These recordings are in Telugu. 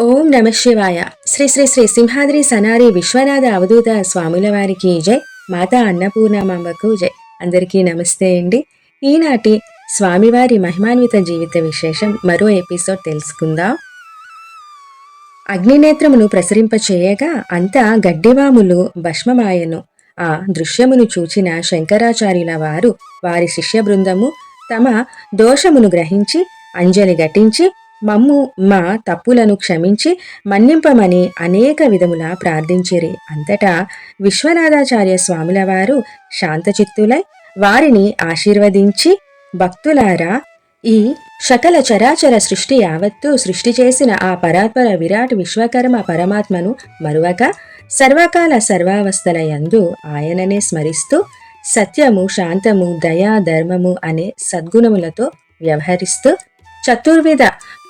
ఓం నమ శివాయ. శ్రీ శ్రీ శ్రీ సింహాద్రి సనారి విశ్వనాథ అవధూత స్వాముల వారికి జై. మాతా అన్నపూర్ణమాంబకు జై. అందరికీ నమస్తే అండి. ఈనాటి స్వామివారి మహిమాన్విత జీవిత విశేషం మరో ఎపిసోడ్ తెలుసుకుందాం. అగ్నినేత్రమును ప్రసరింపచేయగా అంతా గడ్డివాములు భస్మమాయను. ఆ దృశ్యమును చూచిన శంకరాచార్యుల వారు వారి శిష్య బృందము తమ దోషమును గ్రహించి అంజలి ఘటించి మమ్ము మా తప్పులను క్షమించి మన్నింపమని అనేక విధముల ప్రార్థించిరి. అంతటా విశ్వనాథాచార్య స్వాముల వారు శాంతచిత్తులై వారిని ఆశీర్వదించి భక్తులారా ఈ సకల చరాచర సృష్టి యావత్తు సృష్టి చేసిన ఆ పరాత్పర విరాట్ విశ్వకర్మ పరమాత్మను మరువక సర్వకాల సర్వావస్థల యందు ఆయననే స్మరిస్తూ సత్యము శాంతము దయా ధర్మము అనే సద్గుణములతో వ్యవహరిస్తూ చతుర్విధ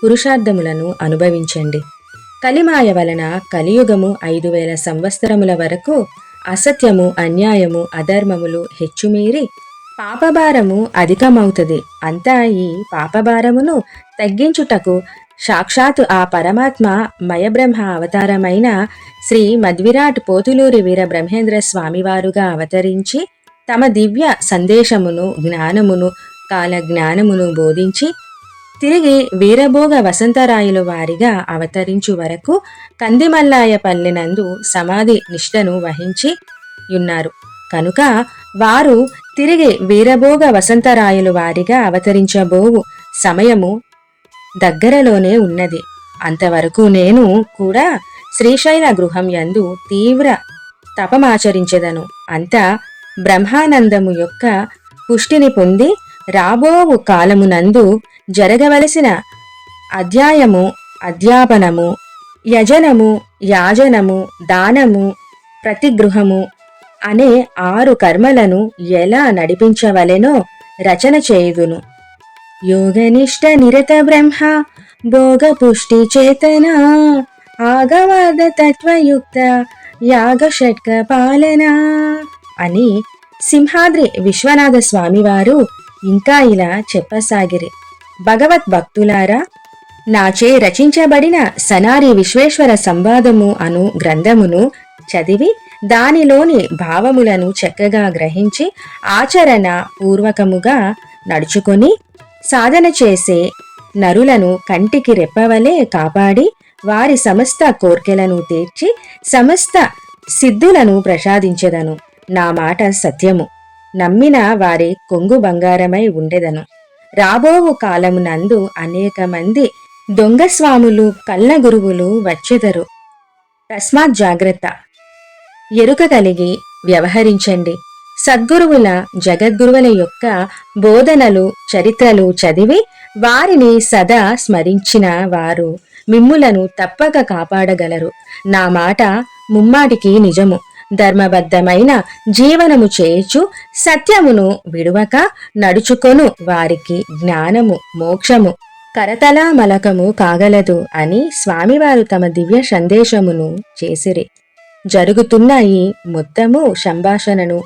పురుషార్థములను అనుభవించండి. కలిమాయ వలన కలియుగము ఐదు వేల సంవత్సరముల వరకు అసత్యము అన్యాయము అధర్మములు హెచ్చుమీరి పాపభారము అధికమవుతుంది అంతా ఈ పాపభారమును తగ్గించుటకు సాక్షాత్తు ఆ పరమాత్మ మయబ్రహ్మ అవతారమైన శ్రీ మద్విరాట్ పోతులూరి వీర బ్రహ్మేంద్ర స్వామివారుగా అవతరించి తమ దివ్య సందేశమును జ్ఞానమును కాల జ్ఞానమును బోధించి తిరిగి వీరభోగ వసంతరాయులు వారిగా అవతరించు వరకు కందిమల్లాయ పల్లెనందు సమాధి నిష్టను వహించి ఉన్నారు. కనుక వారు తిరిగి వీరభోగ వసంతరాయులు వారిగా అవతరించబోవు సమయము దగ్గరలోనే ఉన్నది. అంతవరకు నేను కూడా శ్రీశైల గృహం యందు తీవ్ర తపమాచరించెదను. అంతా బ్రహ్మానందము యొక్క పుష్టిని పొంది రాబోవు కాలమునందు జరగవలసిన అధ్యాయము అధ్యాపనము యజనము యాజనము దానము ప్రతిగృహము అనే ఆరు కర్మలను ఎలా నడిపించవలెనో రచన చేయుదును. యోగనిష్ట నిరత బ్రహ్మ భోగ పుష్టి చేతన ఆగవాద తత్వయుక్త యాగ షట్క పాలన అని సింహాద్రి విశ్వనాథ స్వామివారు ఇంకా ఇలా చెప్పసాగిరి. భగవత్ భక్తులారా నాచే రచించబడిన సనారి విశ్వేశ్వర సంవాదము అను గ్రంథమును చదివి దానిలోని భావములను చక్కగా గ్రహించి ఆచరణ పూర్వకముగా నడుచుకొని సాధన చేసే నరులను కంటికి రెప్పవలే కాపాడి వారి సమస్త కోర్కెలను తీర్చి సమస్త సిద్ధులను ప్రసాదించెదను. నా మాట సత్యము. నమ్మిన వారి కొంగు బంగారమై ఉండెదను. రాబోవు కాలమునందు అనేక మంది దొంగ స్వాములు కళ్ళ గురువులు వచ్చెదరు. తస్మాత్ జాగ్రత్త. ఎరుక కలిగి వ్యవహరించండి. సద్గురువుల జగద్గురువుల యొక్క బోధనలు చరిత్రలు చదివి వారిని సదా స్మరించిన వారు మిమ్ములను తప్పక కాపాడగలరు. నా మాట ముమ్మాటికి నిజము. ధర్మబద్ధమైన జీవనము చేయుచు సత్యమును విడువక నడుచుకొను వారికి జ్ఞానము మోక్షము కరతలా మలకము కాగలదు అని స్వామివారు తమ దివ్య సందేశమును చేసిరి. జరుగుతున్న ఈ మొత్తము సంభాషణను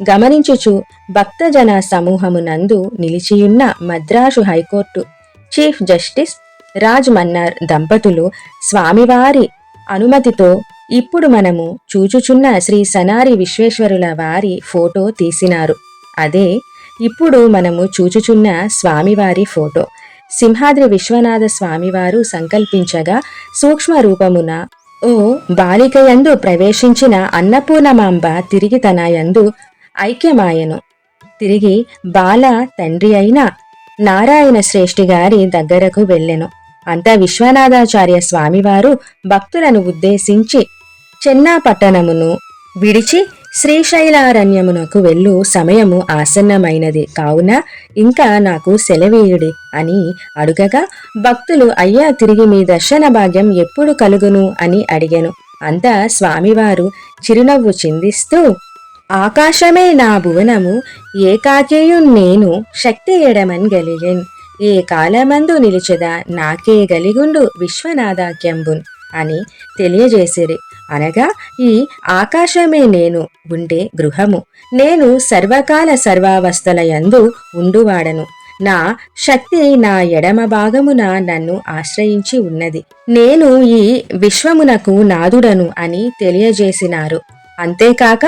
గమనించుచు భక్తజన సమూహమునందు నిలిచియున్న Madras high court chief justice Raj Mannar దంపతులు స్వామివారి అనుమతితో ఇప్పుడు మనము చూచుచున్న శ్రీ సనారి విశ్వేశ్వరుల వారి ఫోటో తీసినారు. అదే ఇప్పుడు మనము చూచుచున్న స్వామివారి ఫోటో. సింహాద్రి విశ్వనాథ స్వామివారు సంకల్పించగా సూక్ష్మ రూపమున ఓ బాలికయందు ప్రవేశించిన అన్నపూర్ణమాంబ తిరిగి తన యందు ఐక్యమాయను. తిరిగి బాల తండ్రి అయిన నారాయణ శ్రేష్ఠి గారి దగ్గరకు వెళ్ళెను. అంత విశ్వనాథాచార్య స్వామివారు భక్తులను ఉద్దేశించి చెన్నాపట్టణమును విడిచి శ్రీశైలారణ్యమునకు వెళ్ళు. సమయము ఆసన్నమైనది. కావున ఇంకా నాకు సెలవీయుడి అని అడుగగా భక్తులు అయ్యా తిరిగి మీ దర్శన భాగ్యం ఎప్పుడు కలుగును అని అడిగాను. అంతా స్వామివారు చిరునవ్వు చిందిస్తూ ఆకాశమే నా భువనము ఏకాకేయు నేను శక్తి ఎడమన్ గలిగెన్. ఏ కాలమందు నిలిచెదా నాకే గలిగుండు విశ్వనాథాక్యంబున్ అని తెలియజేసిరి. అనగా ఈ ఆకాశమే నేను ఉండే గృహము. నేను సర్వకాల సర్వావస్థలయందు ఉండువాడను. నా శక్తి నా ఎడమ భాగమున నన్ను ఆశ్రయించి ఉన్నది. నేను ఈ విశ్వమునకు నాదుడను అని తెలియజేసినారు. అంతేకాక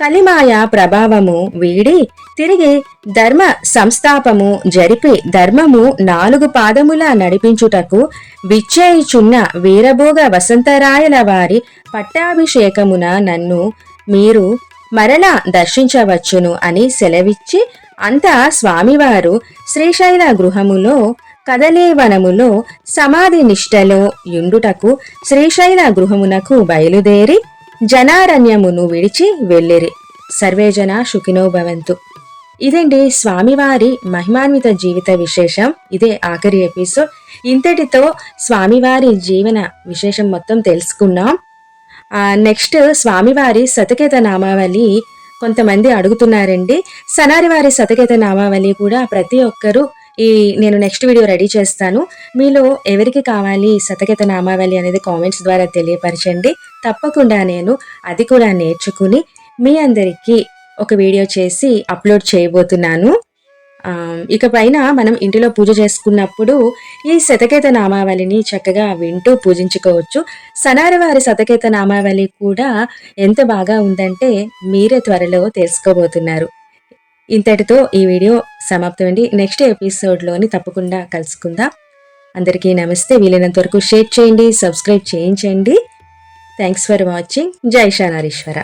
కలిమాయ ప్రభావము వీడి తిరిగి ధర్మ సంస్థాపము జరిపి ధర్మము నాలుగు పాదముల నడిపించుటకు విచ్చేయుచున్న వీరభోగ వసంతరాయల వారి పట్టాభిషేకమున నన్ను మీరు మరలా దర్శించవచ్చును అని సెలవిచ్చి అంతా స్వామివారు శ్రీశైల గృహములో కదలేవనములో సమాధి నిష్టలో యుండుటకు శ్రీశైల గృహమునకు బయలుదేరి జనారణ్యమును విడిచి వెళ్ళిరి. సర్వేజన సుఖినో భవంతు. ఇదండి స్వామివారి మహిమాన్విత జీవిత విశేషం. ఇదే ఆఖరి ఎపిసోడ్. ఇంతటితో స్వామివారి జీవన విశేషం మొత్తం తెలుసుకున్నాం. నెక్స్ట్ స్వామివారి శతకేత నామావళి కొంతమంది అడుగుతున్నారండి. సనారి వారి శతకేత నామావళి కూడా ప్రతి ఒక్కరూ ఈ నేను నెక్స్ట్ వీడియో రెడీ చేస్తాను. మీలో ఎవరికి కావాలి శతకేత నామావళి అనేది కామెంట్స్ ద్వారా తెలియపరచండి. తప్పకుండా నేను అది కూడా నేర్చుకుని మీ అందరికీ ఒక వీడియో చేసి అప్లోడ్ చేయబోతున్నాను. ఇక పైన మనం ఇంటిలో పూజ చేసుకున్నప్పుడు ఈ శతకేత నామావళిని చక్కగా వింటూ పూజించుకోవచ్చు. సనారవారి శతకేత నామావళి కూడా ఎంత బాగా ఉందంటే మీరే త్వరలో తెలుసుకోబోతున్నారు. ఇంతటితో ఈ వీడియో సమాప్తమండి. నెక్స్ట్ ఎపిసోడ్లోని తప్పకుండా కలుసుకుందాం. అందరికీ నమస్తే. వీలైనంత వరకు షేర్ చేయండి సబ్స్క్రైబ్ చేయించండి. థ్యాంక్స్ ఫర్ వాచింగ్ జై శానారీశ్వర.